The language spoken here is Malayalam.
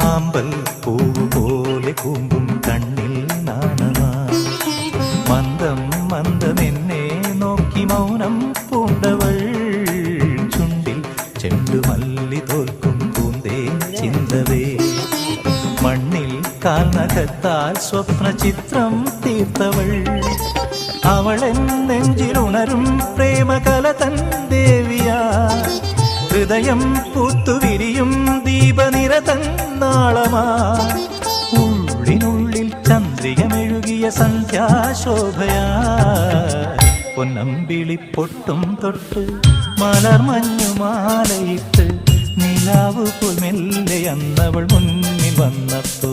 ആമ്പൽ പോലെ കൂമ്പും കണ്ണിൽ നാണമാ. മന്ദം മന്ദം എന്നെ നോക്കി മൗനം പൂണ്ടവൾ. ചുണ്ടിൽ ചെണ്ടുമല്ലി തോൽക്കും പൂന്തേ ചിന്തവേ. മണ്ണിൽ കാൽനഖത്താൽ സ്വപ്ന ചിത്രം തീർത്തവൾ. അവളെൻ നെഞ്ചിലുണരും ദേവിയാ ഹൃദയം പൂത്തുവിരിയും ദീപനിര നാളമാ ഉള്ളിനുള്ളിൽ ചന്ദ്രികമെഴുകിയ സന്ധ്യാശോഭയാ. പൊന്നമ്പിളി പൊട്ടും തൊട്ട് മലർമഞ്ഞു മാലയിട്ട് നിലാവ് പോൽ മെല്ലെ അന്നവൾ മുന്നിൽ വന്നപ്പോ.